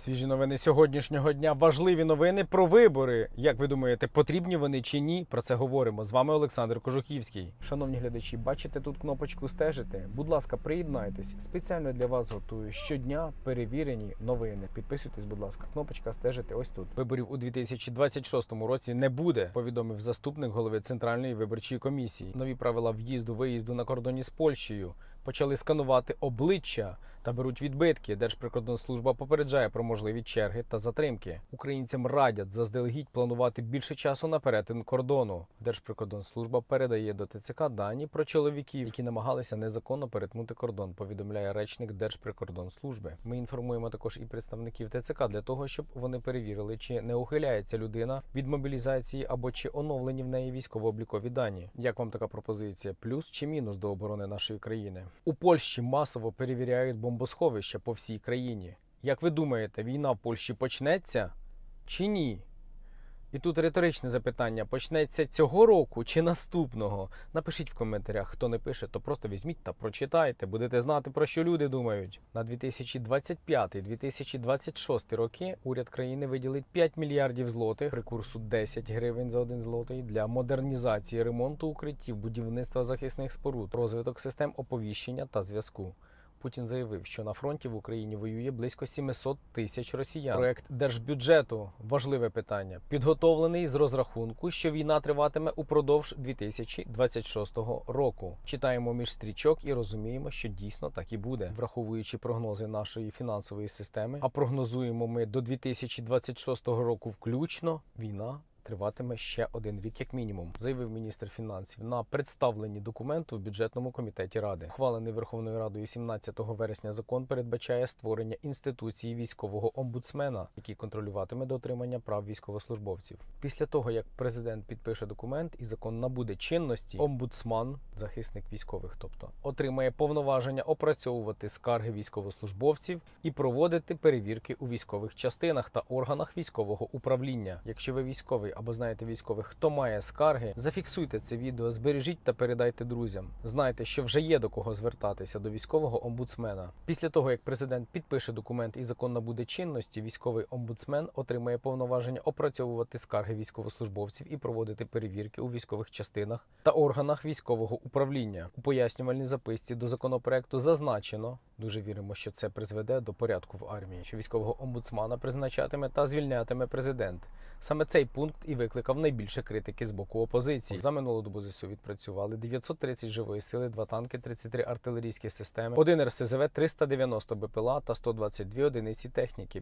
Свіжі новини сьогоднішнього дня. Важливі новини про вибори. Як ви думаєте, потрібні вони чи ні? Про це говоримо. З вами Олександр Кожухівський. Шановні глядачі, бачите тут кнопочку стежити. Будь ласка, приєднайтесь. Спеціально для вас готую щодня перевірені новини. Підписуйтесь, будь ласка. Кнопочка стежити ось тут. Виборів у 2026 році не буде. Повідомив заступник голови центральної виборчої комісії. Нові правила в'їзду виїзду на кордоні з Польщею. Почали сканувати обличчя та беруть відбитки. Держприкордонслужба попереджає про можливі черги та затримки. Українцям радять заздалегідь планувати більше часу на перетин кордону. Держприкордонслужба передає до ТЦК дані про чоловіків, які намагалися незаконно перетнути кордон. Повідомляє речник Держприкордонслужби. Ми інформуємо також і представників ТЦК для того, щоб вони перевірили, чи не ухиляється людина від мобілізації або чи оновлені в неї військово-облікові дані. Як вам така пропозиція? Плюс чи мінус до оборони нашої країни? У Польщі масово перевіряють бомбосховища по всій країні. Як ви думаєте, війна в Польщі почнеться чи ні? І тут риторичне запитання: почнеться цього року чи наступного? Напишіть в коментарях. Хто не пише, то просто візьміть та прочитайте. Будете знати, про що люди думають. На 2025-2026 роки уряд країни виділить 5 мільярдів злотих при курсу 10 гривень за один злотий для модернізації ремонту укриттів, будівництва захисних споруд, розвиток систем оповіщення та зв'язку. Путін заявив, що на фронті в Україні воює близько 700 тисяч росіян. Проект держбюджету важливе питання, підготовлений з розрахунку, що війна триватиме упродовж 2026 року. Читаємо між стрічок і розуміємо, що дійсно так і буде, враховуючи прогнози нашої фінансової системи. А прогнозуємо ми до 2026 року включно війна. Триватиме ще один рік, як мінімум, заявив міністр фінансів на представленні документу в бюджетному комітеті ради. Ухвалений Верховною Радою 17 вересня закон передбачає створення інституції військового омбудсмена, який контролюватиме дотримання прав військовослужбовців. Після того як президент підпише документ і закон набуде чинності, омбудсман, захисник військових, тобто отримає повноваження опрацьовувати скарги військовослужбовців і проводити перевірки у військових частинах та органах військового управління. Якщо ви військовий або знаєте військових, хто має скарги, зафіксуйте це відео, збережіть та передайте друзям. Знайте, що вже є до кого звертатися до військового омбудсмена. Після того як президент підпише документ і закон набуде чинності, військовий омбудсмен отримає повноваження опрацьовувати скарги військовослужбовців і проводити перевірки у військових частинах та органах військового управління. У пояснювальній записці до законопроекту зазначено. Дуже віримо, що це призведе до порядку в армії, що військового омбудсмана призначатиме та звільнятиме президент. Саме цей пункт і викликав найбільше критики з боку опозиції. За минулу добу ЗСУ відпрацювали 930 живої сили, 2 танки, 33 артилерійські системи, 1 РСЗВ, 390 БПЛА та 122 одиниці техніки.